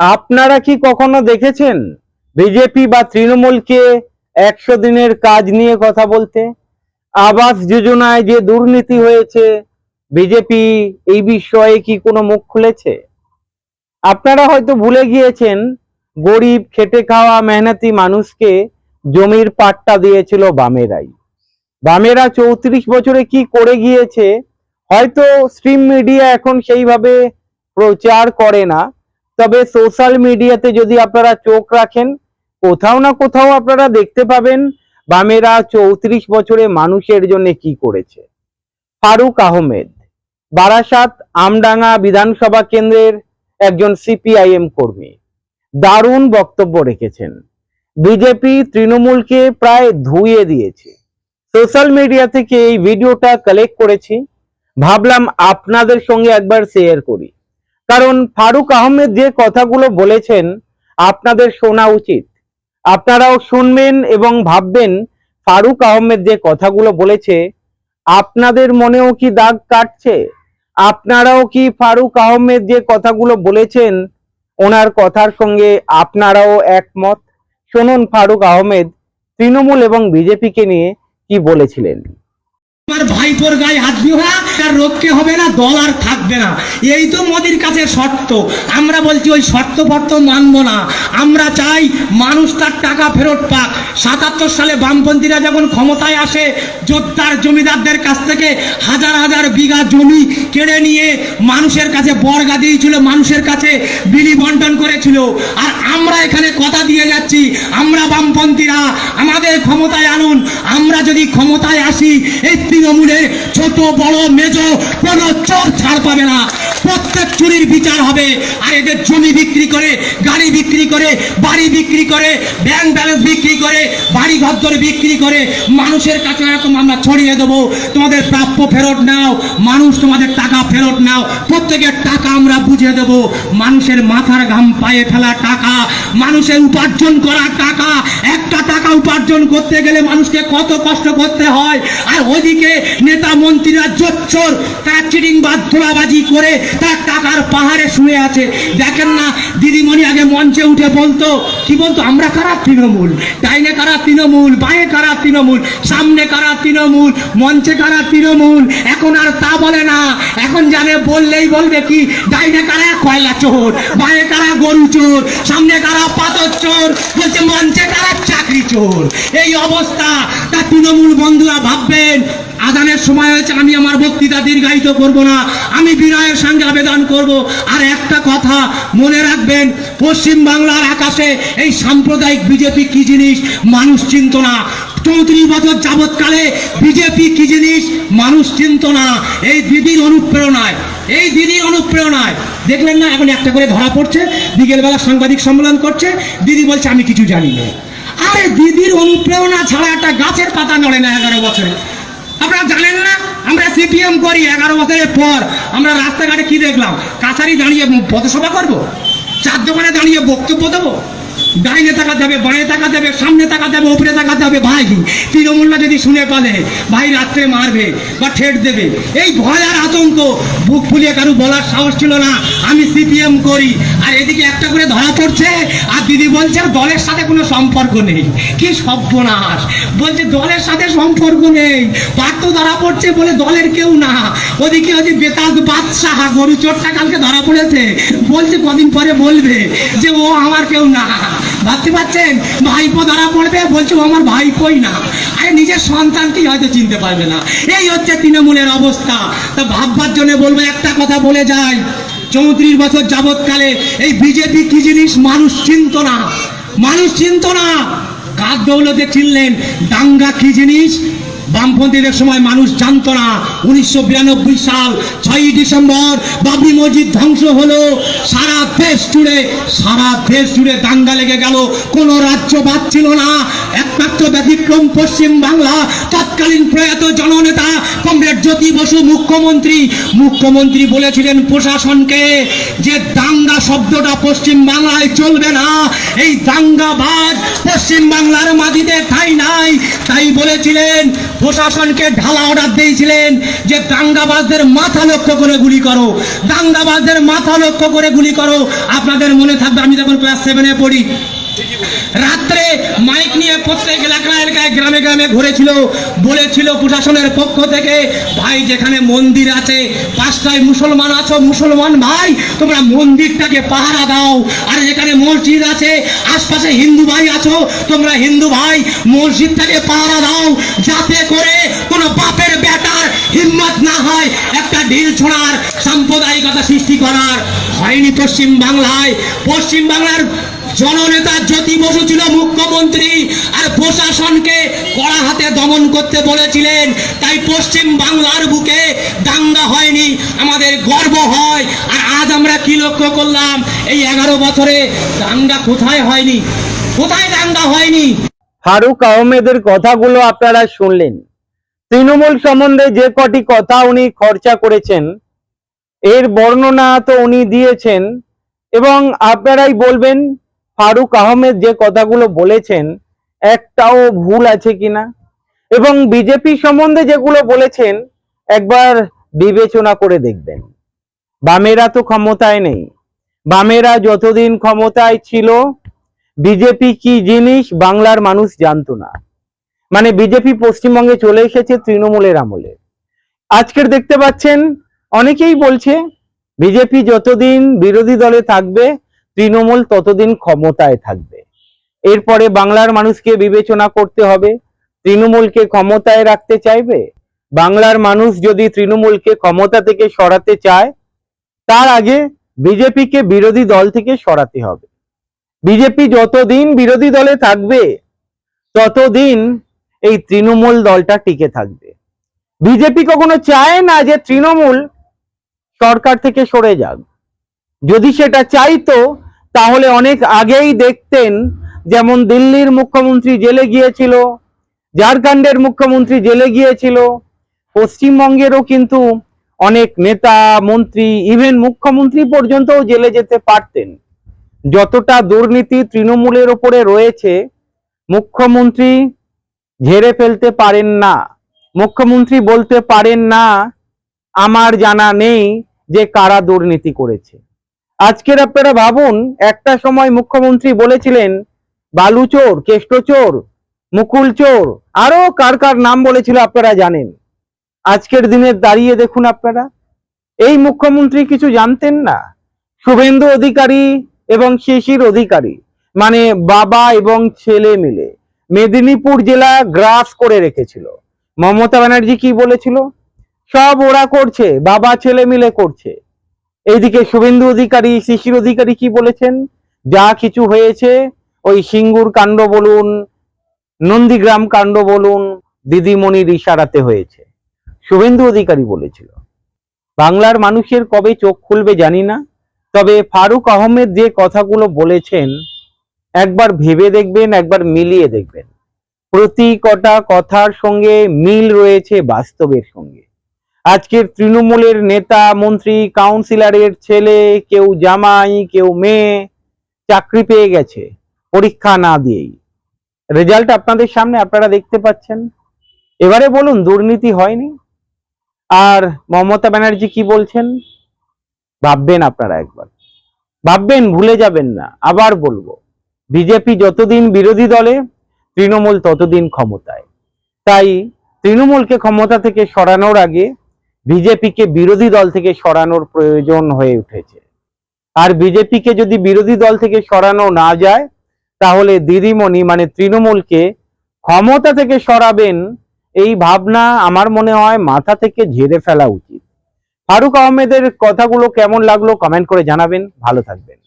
আপনারা কি কখনো দেখেছেন বিজেপি বা তৃণমূলকে একশো দিনের কাজ নিয়ে কথা বলতে? আবাস যোজনায় যে দুর্নীতি হয়েছে বিজেপি এই বিষয়ে কি কোনো মুখ খুলেছে? আপনারা হয়তো ভুলে গিয়েছেন, গরিব, খেটে খাওয়া, মেহনতি মানুষকে জমির পাট্টা দিয়েছিল বামেরাই। বামেরা চৌত্রিশ বছরে কি করে গিয়েছে, হয়তো স্ট্রিম মিডিয়া এখন সেইভাবে প্রচার করে না। তবে সোশ্যাল মিডিয়াতে যদি আপনারা চোখ রাখেন, কোথাও না কোথাও আপনারা দেখতে পাবেন বামেরা চৌত্রিশ বছরে মানুষের জন্য কি করেছে। ফারুক আহমেদ, বারাসাত আমডাঙ্গা বিধানসভা কেন্দ্রের একজন সিপিআইএম কর্মী, দারুণ বক্তব্য রেখেছেন। বিজেপি তৃণমূলকে প্রায় ধুয়ে দিয়েছে। সোশ্যাল মিডিয়া থেকে এই ভিডিওটা কালেক্ট করেছি। ভাবলাম আপনাদের সঙ্গে একবার শেয়ার করি। কারণ ফারুক আহমেদ যে কথাগুলো বলেছেন আপনাদের শোনা উচিত। আপনারাও শুনবেন এবং ভাববেন ফারুক আহমেদ যে কথাগুলো বলেছে, আপনাদের মনেও কি দাগ কাটছে? আপনারাও কি ফারুক আহমেদ যে কথাগুলো বলেছেন, ওনার কথার সঙ্গে আপনারাও একমত? শুনুন ফারুক আহমেদ, তৃণমূল এবং বিজেপিকে নিয়ে কি বলেছিলেন। ভাইপোর গায়ে হাত হবে না, দল আর থাকবে না। এই তো মোদির কাছে শর্ত। আমরা বলছি ওই শর্ত ফর্ত মানবো না। আমরা চাই মানুষ তার টাকা ফেরত পাক। সাতাত্তর সালে বামপন্থীরা যখন ক্ষমতায় আসে জোরদার জমিদারদের কাছ থেকে হাজার হাজার বিঘা জমি কেড়ে নিয়ে মানুষের কাছে বর্গা দিয়েছিল, মানুষের কাছে বিলি বন্টন করেছিল। আর আমরা এখানে কথা দিয়ে যাচ্ছি, আমরা বামপন্থীরা আমাদের ক্ষমতায় আনুন, আমরা যদি ক্ষমতায় আসি, এই তৃণমূলের ছোট বড় মেজ কোনো চোর ছাড় পাবে না। প্রত্যেক চুরির বিচার হবে। আর এদের জমি বিক্রি করে, গাড়ি বিক্রি করে, বাড়ি বিক্রি করে ব্যাংক ব্যালেন্স বিক্রি করে বাড়ি ঘর বিক্রি করে, মানুষের কাছে এরকম আমরা ছড়িয়ে দেবো। তোমাদের প্রাপ্য ফেরত নাও। মানুষ তোমাদের টাকা ফেরত নাও। প্রত্যেকের টাকা আমরা বুঝে দেবো। মানুষের মাথার ঘাম পায়ে ফেলা টাকা। মানুষের উপার্জন করা টাকা। একটা উপার্জন করতে গেলে মানুষকে কত কষ্ট করতে হয়। আর ওদিকে নেতা মন্ত্রীরা জোচ্চোর তারা চিটিং বা ধোলাবাজি করে তার টাকার পাহাড়ে শুয়ে আছে। দেখেন না দিদিমণি আগে মঞ্চে উঠে বলতো, কি বলতো, আমরা কারা তৃণমূল? ডাইনে কারা তৃণমূল? বাঁয়ে কারা তৃণমূল? সামনে কারা তৃণমূল? মঞ্চে কারা তৃণমূল? এখন আর তা বলে না। এখন জানে, বললেই বলবে কি, ডাইনে কারা কয়লা চোর? বাঁয়ে কারা গরু চোর? সামনে কারা পাথর চোর? বলছে, মঞ্চে কারা চাকরি চোর? এই অবস্থা। তা তৃণমূল বন্ধুরা ভাববেন আদানের সময় হয়েছে, আমি আমার বক্তৃতা দীর্ঘায়িত করব না, আমি বিনয়ের সঙ্গে আবেদন করব। আর একটা কথা মনে রাখবেন, পশ্চিম বাংলার আকাশে এই সাম্প্রদায়িক বিজেপি কি জিনিস? মানুষ চিনত না। চৌত্রিশ বছর যাবৎকালে বিজেপি কি জিনিস? মানুষ চিনত না। এই দিদির অনুপ্রেরণায়, এই দিদির অনুপ্রেরণায়। দেখলেন না, এখন একটা করে ধরা পড়ছে, বিকেলবেলা সাংবাদিক সম্মেলন করছে, দিদি বলছে, আমি কিছু জানি না। আরে দিদির অনুপ্রেরণা ছাড়া একটা গাছের পাতা নড়ে না এগারো বছরে। আপনারা জানেন না, আমরা সিপিএম করি এগারো বছরের পর। আমরা রাস্তাঘাটে কি দেখলাম? কাছারি দাঁড়িয়ে পথসভা করব? চার দোকানে দাঁড়িয়ে বক্তব্য দেবো? ডাইনে টাকা যাবে বাঁয়ে টাকা যাবে সামনে টাকা যাবে উপরে টাকা যাবে ভাই, তৃণমূলরা যদি শুনে পালে, ভাই রাত্রে মারবে বা ঠেট দেবে। এই ভয় আর আতঙ্ক, বুক ফুলিয়ে কারু বলার সাহস ছিল না। আমি সিপিএম করি, আর এদিকে একটা করে ধরা পড়ছে, আর দিদি বলছে দলের সাথে কোনো সম্পর্ক নেই। কি সর্বনাশ। বলছে, দলের সাথে সম্পর্ক নেই। পার্থ ধরা পড়ছে বলে দলের কেউ না। ওদিকে ওই যে বেতাজ বাদশাহ, গরু চোরটা কালকে ধরা পড়েছে। বলছে, কদিন পরে বলবে যে ও আমার কেউ না। ভাবতে পারছেন? ভাইপো ধরা পড়বে, বলছে আমার ভাইপোই না। আরে নিজের সন্তানকেই হয়তো চিনতে পারবে না। এই হচ্ছে তৃণমূলের অবস্থা। তা ভাববার জন্য বলব, একটা কথা বলে যাই। চৌত্রিশ বছর যাবৎকালে এই বিজেপি কি জিনিস? মানুষ চিনত না। মানুষ চিনত না। কার দৌলতে চিনলেন, দাঙ্গা কি জিনিস? বামপন্থীদের সময় মানুষ জানত না। উনিশশো বিরানব্বই সাল, ছয়ই ডিসেম্বর, বাবরি মসজিদ ধ্বংস হলো। সারা দেশ জুড়ে, সারা দেশ জুড়ে দাঙ্গা লেগে গেল। কোন রাজ্য বাদ ছিল না। একমাত্র ব্যতিক্রম পশ্চিম বাংলা। তৎকালীন প্রয়াত জননেতা কমরেড জ্যোতি বসু মুখ্যমন্ত্রী। মুখ্যমন্ত্রী বলেছিলেন প্রশাসনকে যে দাঙ্গা শব্দটা পশ্চিম বাংলায় চলবে না, এই দাঙ্গাবাজ পশ্চিম বাংলার মাটিতে ঠাই নাই। তাই বলেছিলেন, প্রশাসনকে ঢালা অর্ডার দিয়েছিলেন যে দাঙ্গাবাজদের মাথা লক্ষ্য করে গুলি করো। দাঙ্গাবাজদের মাথা লক্ষ্য করে গুলি করো। আপনাদের মনে থাকবে, আমি যখন ক্লাস সেভেনে পড়ি রাত্রে মাইক নিয়ে প্রত্যেক এলাকা এলাকায় গ্রামে গ্রামে ঘুরেছিল, বলেছিল প্রশাসনের পক্ষ থেকে, ভাই, যেখানে মন্দির আছে পাঁচটায় মুসলমান আছো, মুসলমান ভাই, তোমরা মন্দিরটাকে পাহারা দাও। আর যেখানে মসজিদ আছে, আশপাশে হিন্দু ভাই আছো, তোমরা হিন্দু ভাই, মসজিদটাকে পাহারা দাও। যাতে করে কোনো বাপের বেটার হিম্মত না হয় একটা ঢিল ছোড়ার সাম্প্রদায়িকতা সৃষ্টি করার। হয়নি পশ্চিম বাংলায় পশ্চিম বাংলার জননেতা জ্যোতি বসু ছিল মুখ্যমন্ত্রী আর প্রশাসনকে কড়া হাতে দমন করতে বলেছিলেন। তাই পশ্চিম বাংলার বুকে দাঙ্গা হয়নি, আমাদের গর্ব হয়। আর আজ আমরা কি লক্ষ্য করলাম? এই এগারো বছরে দাঙ্গা কোথায় হয়নি? কোথায় দাঙ্গা হয়নি? ফারুক আহমেদের কথাগুলো আপনারা শুনলেন। তৃণমূল সম্বন্ধে যে কটি কথা উনি খরচা করেছেন, এর বর্ণনা তো উনি দিয়েছেন। এবং আপনারাই বলবেন ফারুক আহমেদ যে কথাগুলো বলেছেন, একটাও ভুল আছে কিনা? এবং বিজেপি সম্বন্ধে যেগুলো বলেছেন, একবার বিবেচনা করে দেখবেন। বামেরা তো ক্ষমতায় নেই। বামেরা যতদিন ক্ষমতায় ছিল বিজেপি কি জিনিস বাংলার মানুষ জানতো না। মানে বিজেপি পশ্চিমবঙ্গে চলে এসেছে তৃণমূলের আমলে। আজকের দেখতে পাচ্ছেন, অনেকেই বলছে বিজেপি যতদিন বিরোধী দলে থাকবে তৃণমূল ততদিন ক্ষমতায় থাকবে। এরপরে বাংলার মানুষকে বিবেচনা করতে হবে, তৃণমূলকে ক্ষমতায় রাখতে চাইবে? বাংলার মানুষ যদি তৃণমূলকে ক্ষমতা থেকে সরাতে চায়, তার আগে বিজেপিকে বিরোধী দল থেকে সরাতে হবে। বিজেপি যতদিন বিরোধী দলে থাকবে, ততদিন এই তৃণমূল দলটা টিকে থাকবে। বিজেপি কখনো চায় না যে তৃণমূল সরকার থেকে সরে যাক। যদি সেটা চাইতো, তাহলে অনেক আগেই দেখতেন, যেমন দিল্লির মুখ্যমন্ত্রী জেলে গিয়েছিল, ঝাড়খণ্ডের মুখ্যমন্ত্রী জেলে গিয়েছিল, পশ্চিমবঙ্গেরও কিন্তু অনেক নেতা, মন্ত্রী ইভেন মুখ্যমন্ত্রী পর্যন্তও জেলে যেতে পারতেন। যতটা দুর্নীতি তৃণমূলের ওপরে রয়েছে, মুখ্যমন্ত্রী ঝেড়ে ফেলতে পারেন না। মুখ্যমন্ত্রী বলতে পারেন না, আমার জানা নেই যে কারা দুর্নীতি করেছে। আজকের আপনারা ভাবুন, একটা সময় মুখ্যমন্ত্রী বলেছিলেন, বালু চোর, কেষ্ট চোর, মুকুল চোর, আরও কার কার নাম বলেছিল আপনারা জানেন। আজকের দিনে দাঁড়িয়ে দেখুন আপনারা। এই মুখ্যমন্ত্রী কিছু জানতেন না। শুভেন্দু অধিকারী এবং শিশির অধিকারী মানে বাবা এবং ছেলে মিলে মেদিনীপুর জেলা গ্রাস করে রেখেছিল। মমতা ব্যানার্জি কি বলেছিল? সব ওরা করছে, বাবা ছেলে মিলে করছে। এইদিকে শুভেন্দু অধিকারী, শিশির অধিকারী কি বলেছেন? যা কিছু হয়েছে, ওই সিঙ্গুর কাণ্ড বলুন, নন্দীগ্রাম কাণ্ড বলুন, দিদিমণির ইশারাতে হয়েছে। শুভেন্দু অধিকারী বলেছিল, বাংলার মানুষের কবে চোখ খুলবে জানি না, তবে ফারুক আহমেদ যে কথাগুলো বলেছেন, একবার ভেবে দেখবেন, একবার মিলিয়ে দেখবেন। প্রতি কটা কথার সঙ্গে মিল রয়েছে বাস্তবের সঙ্গে। আজকের তৃণমূলের নেতা, মন্ত্রী কাউন্সিলরের ছেলে, কেউ জামাই, কেউ মেয়ে চাকরি পেয়ে গেছে পরীক্ষা না দিয়েই। রেজাল্ট আপনাদের সামনে আপনারা দেখতে পাচ্ছেন। এবারে বলুন, দুর্নীতি হয়নি? আর মমতা ব্যানার্জি কি বলছেন? ভাববেন আপনারা একবার। ভাববেন, ভুলে যাবেন না। আবার বলব, বিজেপি যতদিন বিরোধী দলে, তৃণমূল ততদিন ক্ষমতায়। তাই তৃণমূলকে ক্ষমতা থেকে সরানোর আগে বিজেপিকে বিরোধী দল থেকে সরানোর প্রয়োজন হয়ে উঠেছে। আর বিজেপিকে যদি বিরোধী দল থেকে সরানো না যায়, তাহলে দিদিমণি মানে তৃণমূলকে ক্ষমতা থেকে সরাবেন এই ভাবনা আমার মনে হয় মাথা থেকে ঝেড়ে ফেলা উচিত। ফারুক আহমেদের কথাগুলো কেমন লাগল কমেন্ট করে জানাবেন। ভালো থাকবেন।